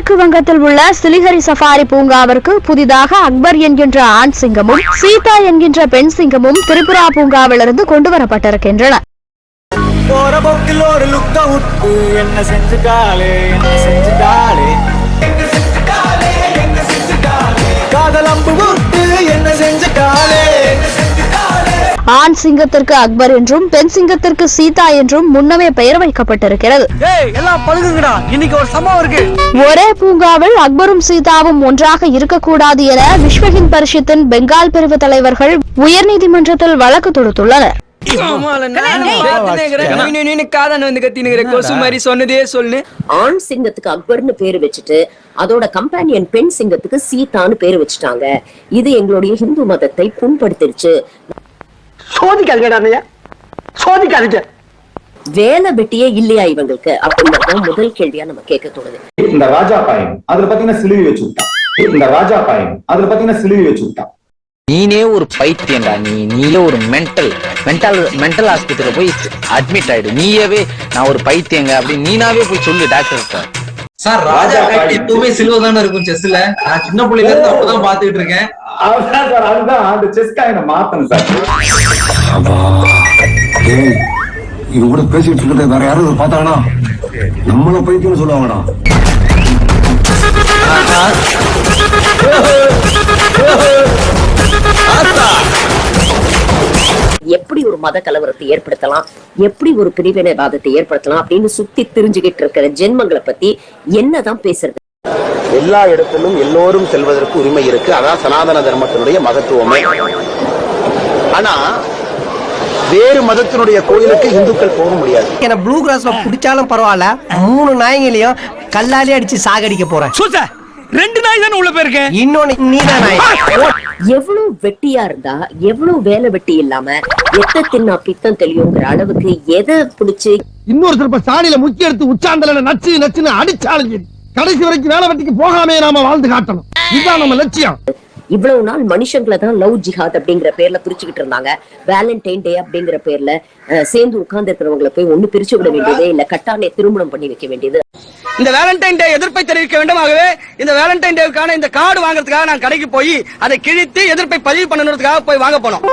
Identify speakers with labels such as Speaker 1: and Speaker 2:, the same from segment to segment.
Speaker 1: மேற்கு வங்கத்தில் உள்ள சிலிகரி சஃபாரி பூங்காவிற்கு புதிதாக அக்பர் என்கின்ற ஆண் சிங்கமும் சீதா என்கின்ற பெண் சிங்கமும் திரிபுரா பூங்காவிலிருந்து கொண்டுவரப்பட்டிருக்கின்றன.
Speaker 2: போற போக்கில் ஒரு லுக்க விட்டு என்ன செஞ்சுட்டாலே என்ன செஞ்சுட்டாலே
Speaker 1: ஆண் சிங்கத்திற்கு அக்பர் என்றும் பெண் சிங்கத்திற்கு சீதா என்றும் முன்னமே பெயர் வைக்கப்பட்டிருக்கிறது.
Speaker 2: ஒரு
Speaker 1: பூங்காவில் அக்பரும் சீதாவும் ஒன்றாக இருக்கக்கூடாது என விஸ்வ ஹிந்த் பரிஷத்தின் பெங்கால் பிரிவு தலைவர்கள் உயர்நீதிமன்றத்தில் வழக்கு தொடுத்துள்ளனர்.
Speaker 3: கொசு மாதிரி சொன்னதே சொல்லு.
Speaker 4: ஆண் சிங்கத்துக்கு அக்பர்னு பேரு வச்சுட்டு அதோட கம்பானியன் பெண் சிங்கத்துக்கு சீதான்னு பேரு வச்சுட்டாங்க. இது எங்களுடைய ஹிந்து மதத்தை புண்படுத்திருச்சு.
Speaker 5: சோதிக்காதீங்கடா அண்ணையா சோதிக்காதீங்க.
Speaker 4: வேலை வெட்டியே இல்லையா இவங்களுக்கு? அப்படிங்கறத முதல் கேள்வியா நம்ம கேட்க தோணுது.
Speaker 6: இந்த ராஜா பாயன் அதுல பாத்தீங்கன்னா சிலுவை வச்சு விட்டான் இந்த ராஜா பாயன் அதுல பாத்தீங்கன்னா சிலுவை வச்சு விட்டான்
Speaker 7: நீனே ஒரு பைத்தியம்டா நீ. நீயே ஒரு மென்டல் மென்டல் மென்டல் ஆஸ்பத்திரியில போய் அட்மிட் ஆயிடு. நீயவே நான் ஒரு பைத்தியங்க அப்படின்னு நீனாவே போய் சொல்லு டாக்டர்
Speaker 8: சார் ராஜா கைட் எப்பவுமே சிலுவை தானே இருக்கும் செஸ்ல நான் சின்ன பிள்ளைல இருந்து அப்பதான் பாத்துக்கிட்டு இருக்கேன்.
Speaker 6: அதுதான் சார் அதுதான். அந்த செஸ் காயினை மாத்தணும் சார்.
Speaker 9: ஏய் இது கூட பேசிட்டு இருக்கிறத வேற யாராவது பார்த்தாங்கன்னா நம்மள பைத்தியம்னு சொல்லுவாங்கடா.
Speaker 4: எப்படி ஒரு மத கலவரத்தை ஏற்படுத்தலாம்? எப்படி ஒரு பிரிவினைவாதத்தை ஏற்படுத்தலாம் அப்படின்னு சுத்தி திரிஞ்சுகிட்டு இருக்கிற ஜென்மங்களை பத்தி என்னதான் பேசுறது?
Speaker 10: எல்லா இடத்திலும் எல்லோரும் செல்வதற்கு உரிமை இருக்கு. அதான் சனாதன தர்மத்தினுடைய மகத்துவமே. ஆனா வேறு மதத்தினுடைய கோயிலுக்கு இந்துக்கள் போக முடியாது.
Speaker 5: என்ன ப்ளூ கிராஸ்ல புடிச்சாலும் பரவாயில்ல. மூணு நாய்ங்களையும் கல்லாலே அடிச்சு சாகடிக்க போறேன்.
Speaker 2: சூச ரெண்டு நாய் தானே உள்ள போயிருக்கேன்
Speaker 5: இன்னொன்னு நீதான் நாய்.
Speaker 4: எவ்வளவு வெட்டியா இருந்தா எவ்வளவு வேலை வெட்டி இல்லாம எத்த தின்னா பித்தம் தெளியுங்கிற அளவுக்கு எதை பிடிச்சு
Speaker 5: இன்னொரு சிறப்ப சாணியில முக்கிய எடுத்து உச்சாந்தல நச்சு நச்சுன்னு அடிச்சாலும் கடைசி வரைக்கும் வேலை வெட்டிக்கு போகாமே நாம வாழ்ந்து காட்டணும். இதுதான் நம்ம லட்சியம்.
Speaker 4: இவ்வளவு நாள் மனுஷங்களை தான் லவ் ஜிஹாத் அப்படிங்கிற பேர்ல பிரிச்சுக்கிட்டு இருந்தாங்க. வேலண்டைன் டே அப்படிங்கிற பேர்ல சேர்ந்து உட்கார்ந்து இருக்கிறவங்களை போய் ஒண்ணு பிரிச்சு விட வேண்டியது இல்ல. கட்டானே திருமணம் பண்ணி வைக்க வேண்டியது.
Speaker 3: இந்த வேலண்டைன் டே எதிர்ப்பை தெரிவிக்க வேண்டுமாகவே இந்த வேலண்டைன் டேவுக்கான இந்த கார்டு வாங்குறதுக்காக நான் கடைக்கு போய் அதை கிழித்து எதிர்ப்பை பதிவு பண்ணணுறதுக்காக போய் வாங்க போனோம்.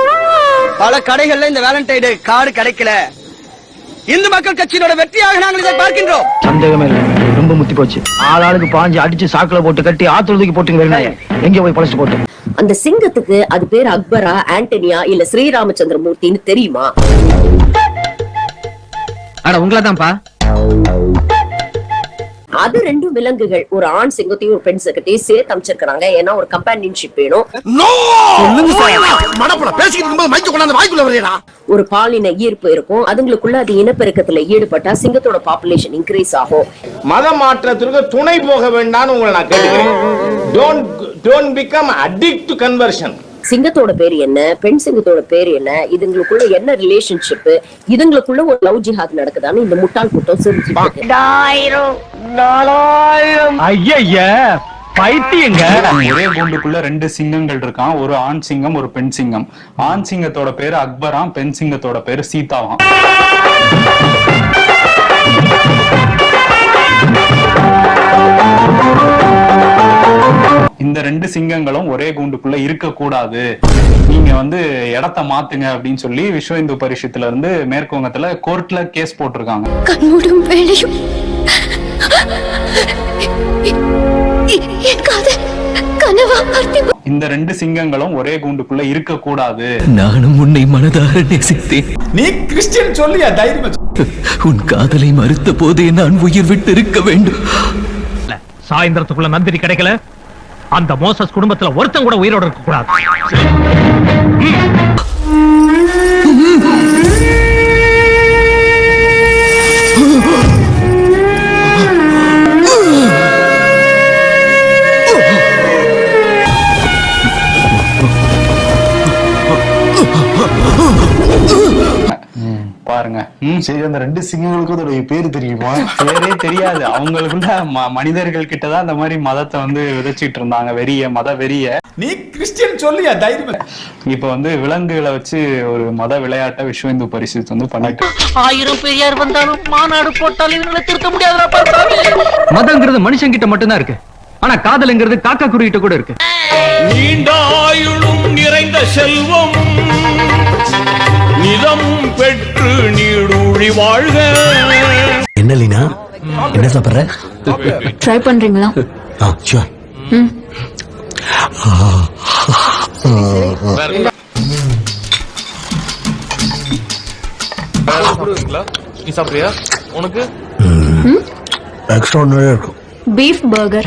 Speaker 3: பல கடைகள்ல இந்த வேலண்டைன் டே கார்டு கிடைக்கல. இந்து மக்கள் கட்சியினோட வெற்றியாக நாங்கள் இதை பார்க்கின்றோம்.
Speaker 7: சந்தேகமே இல்லை. ரொம்ப முத்தி போச்சு. ஆளாளுக்கு பாஞ்சு அடிச்சு சாக்குல போட்டு கட்டி ஆத்துல தூக்கி போட்டுங்க வெறினாய எங்க போய் பழச்சு போட்டு?
Speaker 4: அந்த சிங்கத்துக்கு அது பேர் அக்பரா ஆண்டனியா இல்ல ஸ்ரீராமச்சந்திர மூர்த்தின்னு தெரியுமா?
Speaker 7: அட உங்களை தான்ப்பா
Speaker 4: அது ரெண்டும் விலங்குகள். ஒரு ஆண் சிங்கத்தையும் ஒரு பெண் சிங்கத்தையும் சேர்த்து அமைச்சிருக்கிறாங்க. ஏன்னா ஒரு கம்பானியன்ஷிப் வேணும். ஒரு பாலின ஈர்ப்பு இருக்கும். அதுங்களுக்குள்ள அது இனப்பெருக்கத்துல ஈடுபட்டா சிங்கத்தோட பாப்புலேஷன் இன்க்ரீஸ் ஆகும்.
Speaker 10: மத மாற்றத்திற்கு துணை போக வேண்டாம்னு உங்களை நான் கேட்டுக்கிறேன். Don't don't become addict to conversion
Speaker 4: சிங்கத்தோட பேர் என்ன? பெண் சிங்கத்தோட பேர் என்ன? இதுங்களுக்குள்ள என்ன ரிலேஷன்ஷிப் இதுங்களுக்குள்ள ஒரு லவ் ஜிஹாத் நடக்குதான்னு இந்த முட்டாள் கூட்டம்
Speaker 2: ஐயா பைத்தியங்க.
Speaker 11: ஒரே கூண்டுக்குள்ள ரெண்டு சிங்கங்கள் இருக்கான். ஒரு ஆண் சிங்கம் ஒரு பெண் சிங்கம். ஆண் சிங்கத்தோட பேரு அக்பராம் பெண் சிங்கத்தோட பேரு சீதாவாம். இந்த ரெண்டு சிங்கங்களும் ஒரே கூண்டுக்குள்ள இருக்க கூடாது நீங்க வந்து இடத்த மாத்துங்க அப்படின்னு சொல்லி விஸ்வ இந்து பரிஷத்துல இருந்து மேற்கு வங்கத்துல கோர்ட்ல கேஸ் போட்டிருக்காங்க இந்த ரெண்டு சிங்கங்களும் ஒரே கூண்டுக்குள்ள இருக்க கூடாது
Speaker 9: நானும் உன்னை மனதார நேசித்தேன்.
Speaker 2: நீ கிறிஸ்டியன் சொல்லியா தைரியமா
Speaker 9: உன் காதலை மறுத்த போதே நான் உயிர் விட்டு இருக்க வேண்டும்.
Speaker 2: சாயந்தரத்துக்குள்ள நந்தினி கிடைக்கல. அந்த மோசஸ் குடும்பத்துல ஒருத்தன் கூட உயிரோட இருக்க கூடாது
Speaker 11: பாருங்க. ம்.
Speaker 9: சரி அந்த ரெண்டு சிங்கங்களுக்கும் அதோட பேரு தெரியுமா?
Speaker 11: பேரே தெரியாது. அவங்களுக்குள்ள மனிதர்கள் கிட்டதான் அந்த மாதிரி மதத்தை வந்து விதைச்சிட்டு இருந்தாங்க. வெறிய மத வெறிய.
Speaker 12: நீ கிறிஸ்டியன் சொல்லியா தைரியம்
Speaker 11: இப்ப வந்து விலங்குகளை வச்சு ஒரு மத விளையாட்டை விஸ்வ இந்து பரிஷத் வந்து பண்ணிட்டு
Speaker 13: ஆயிரம் பெரியார் வந்தாலும் மாநாடு போட்டாலும் இவங்களை திருத்த முடியாதுடா
Speaker 14: மதங்கிறது மனுஷன் கிட்ட மட்டும்தான் இருக்கு. ஆனா காதலுங்கிறது காக்கா குருகிட்ட கூட இருக்கு.
Speaker 12: நீண்டாயுளும் நிறைந்த செல்வம். நிலம் பெற்று நீடூழி வாழ்க.
Speaker 15: என்ன லீனா? என்ன சாப்பிடுற?
Speaker 16: ட்ரை பண்றீங்களா?
Speaker 15: ஆ ஷூர்
Speaker 17: நீ சாப்பிடுறியா உனக்கு
Speaker 15: எக்ஸ்ட்ரா இருக்கும்.
Speaker 16: Beef burger